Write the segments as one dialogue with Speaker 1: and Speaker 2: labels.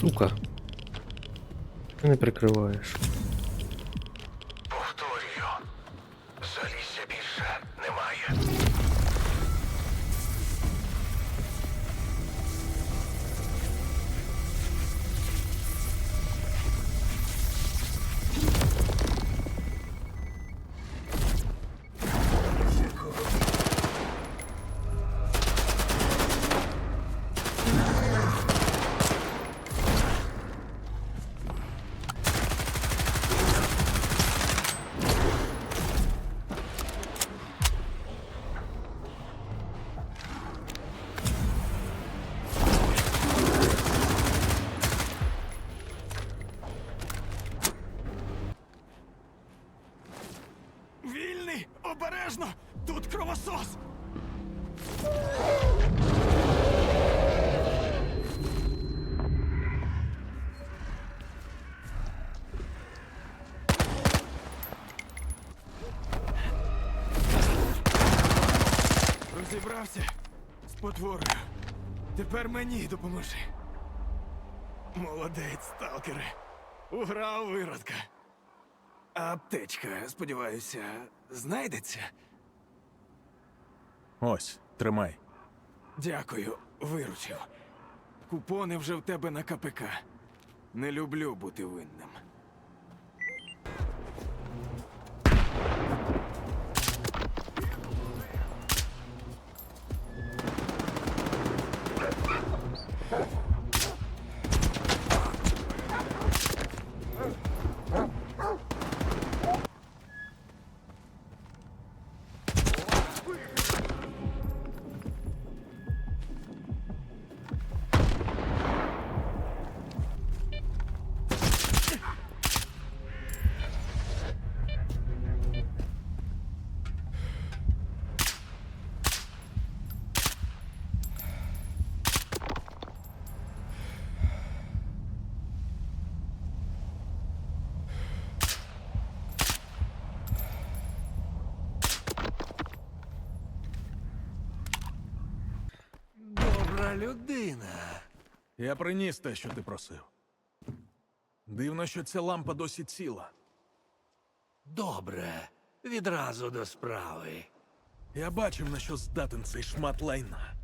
Speaker 1: сука. Ти не прикриваєш.
Speaker 2: Обережно! Тут кровосос! Розібрався з потворою. Тепер мені допоможи. Молодець, сталкере. Уграв виродка. Аптечка, сподіваюся, знайдеться.
Speaker 3: Ось, тримай.
Speaker 2: Дякую, виручив. Купони вже в тебе на КПК. Не люблю бути винним.
Speaker 4: Людина.
Speaker 3: Я приніс те, що ти просив. Дивно, що ця лампа досі ціла.
Speaker 4: Добре. Відразу до справи.
Speaker 3: Я бачив, на що здатен цей шмат лайна.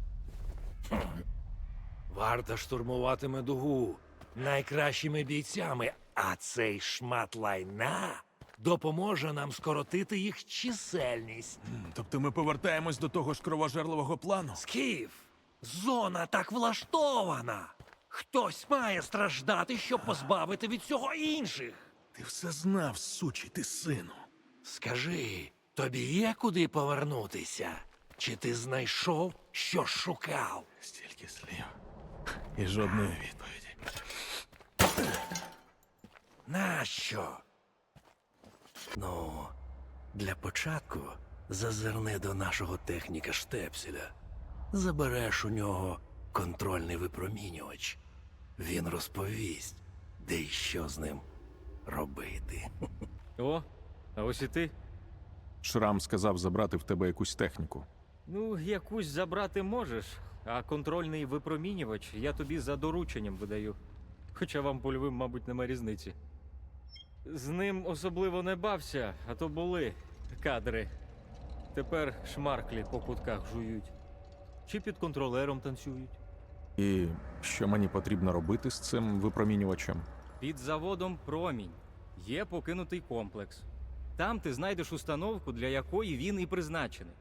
Speaker 4: Варта штурмуватиме дугу найкращими бійцями, а цей шмат лайна допоможе нам скоротити їх чисельність.
Speaker 3: Тобто ми повертаємось до того ж кровожерливого плану.
Speaker 4: Скіф, зона так влаштована. Хтось має страждати, щоб позбавити від цього інших.
Speaker 3: Ти все знав, сучий ти сину.
Speaker 4: Скажи, тобі є куди повернутися? Чи ти знайшов, що шукав?
Speaker 3: Стільки слів. І жодної відповіді.
Speaker 4: Нащо? Ну, для початку зазирни до нашого техніка штепселя. Забереш у нього контрольний випромінювач. Він розповість, де і що з ним робити.
Speaker 5: О, а ось і ти.
Speaker 3: Шрам сказав забрати в тебе якусь техніку.
Speaker 5: Ну, якусь забрати можеш, а контрольний випромінювач я тобі за дорученням видаю. Хоча вам польовим, мабуть, нема різниці. З ним особливо не бався, а то були кадри. Тепер шмарклі по кутках жують. Чи під контролером танцюють.
Speaker 3: І що мені потрібно робити з цим випромінювачем?
Speaker 5: Під заводом Промінь є покинутий комплекс. Там ти знайдеш установку, для якої він і призначений.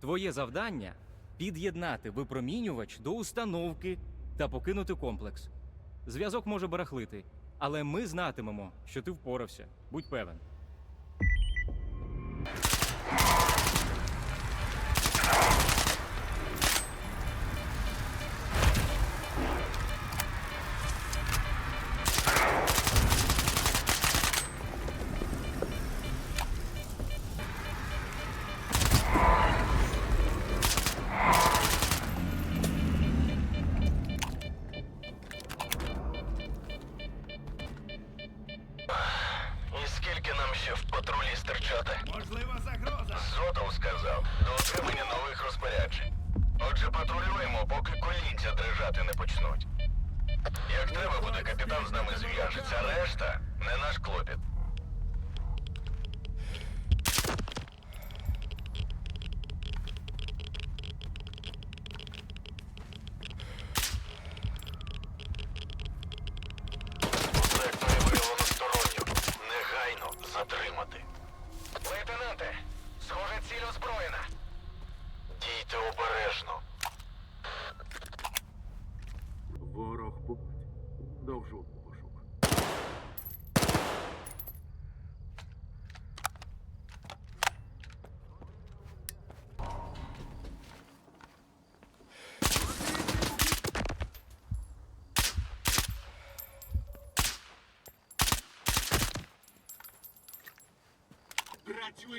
Speaker 5: Твоє завдання під'єднати випромінювач до установки та покинути комплекс. Зв'язок може барахлити, але ми знатимемо, що ти впорався. Будь певен.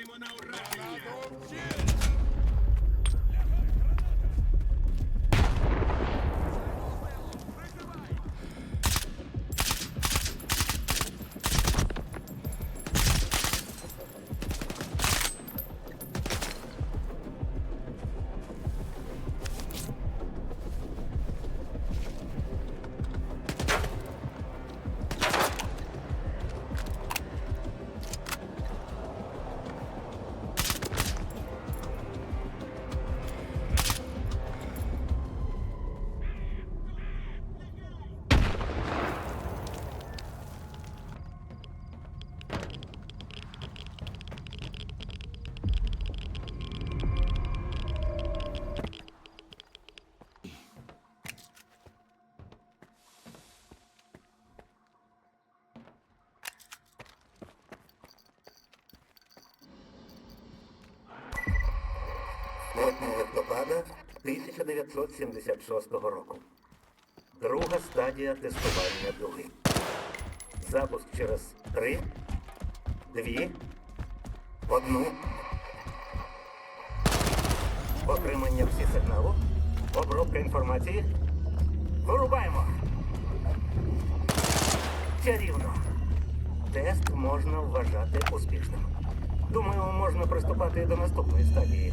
Speaker 3: Працюємо на ураження!
Speaker 6: Листопада 1976 року. Друга стадія тестування дуги. Запуск через три, дві, одну. Отримання всі сигналу. Обробка інформації. Вирубаємо. Чарівно. Тест можна вважати успішним. Думаю, можна приступати до наступної стадії.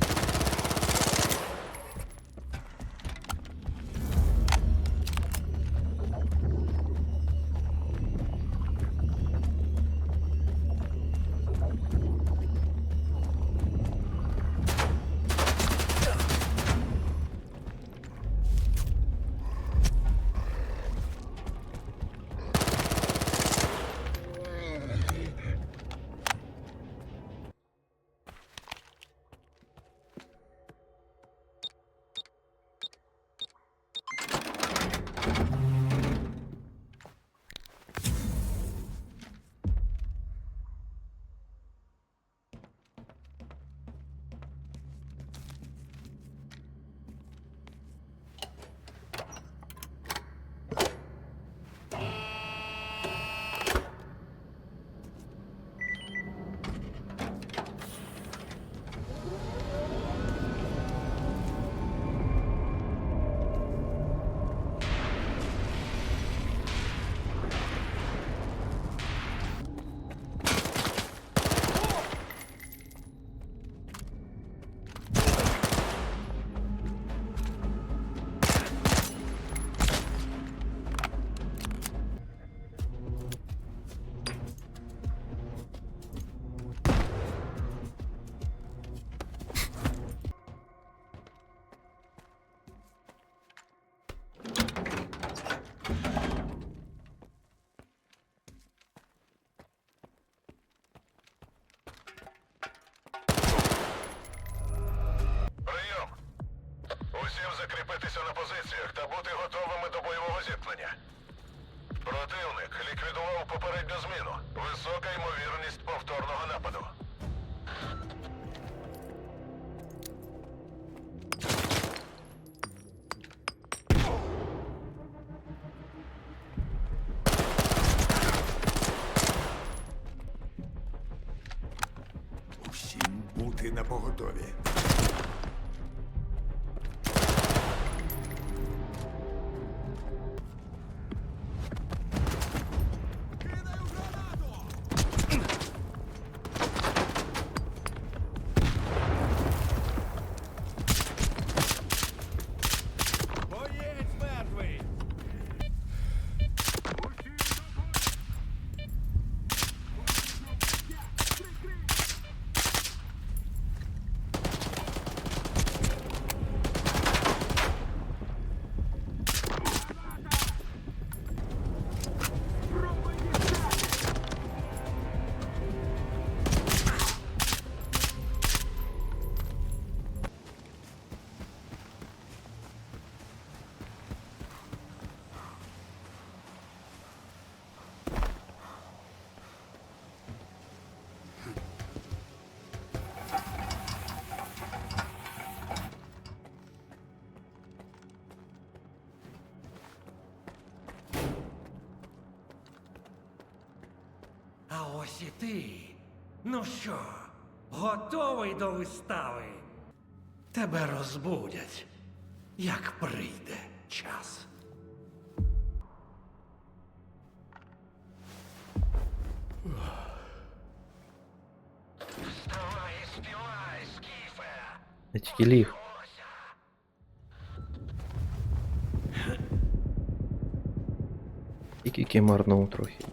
Speaker 1: Закріпитися на позиціях та бути готовими до бойового зіткнення. Противник ліквідував попередню зміну. Висока ймовірність повторного нападу.
Speaker 4: А ось і ти. Ну що, готовий до вистави? Тебе розбудять, як прийде час. Вставай співай, скіфе!
Speaker 1: Я тільки ліг. Тільки марнув трохи.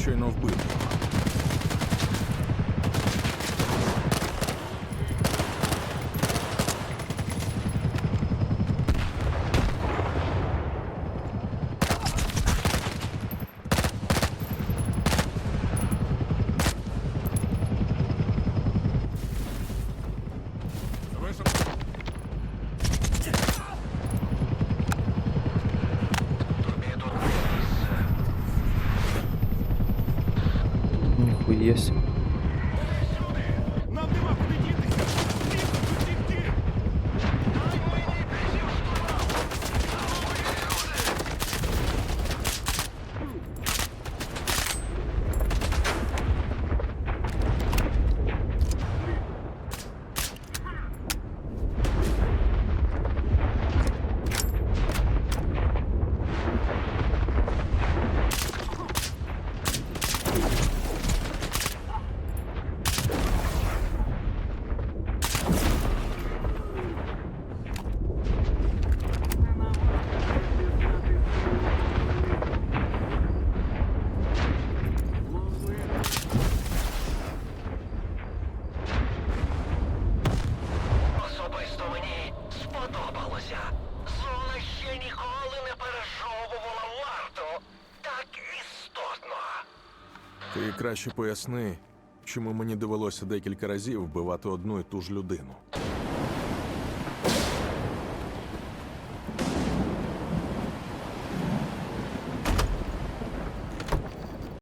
Speaker 3: щойно вбив.
Speaker 7: Вышел.
Speaker 3: є. Краще поясни, чому мені довелося декілька разів вбивати одну і ту ж людину.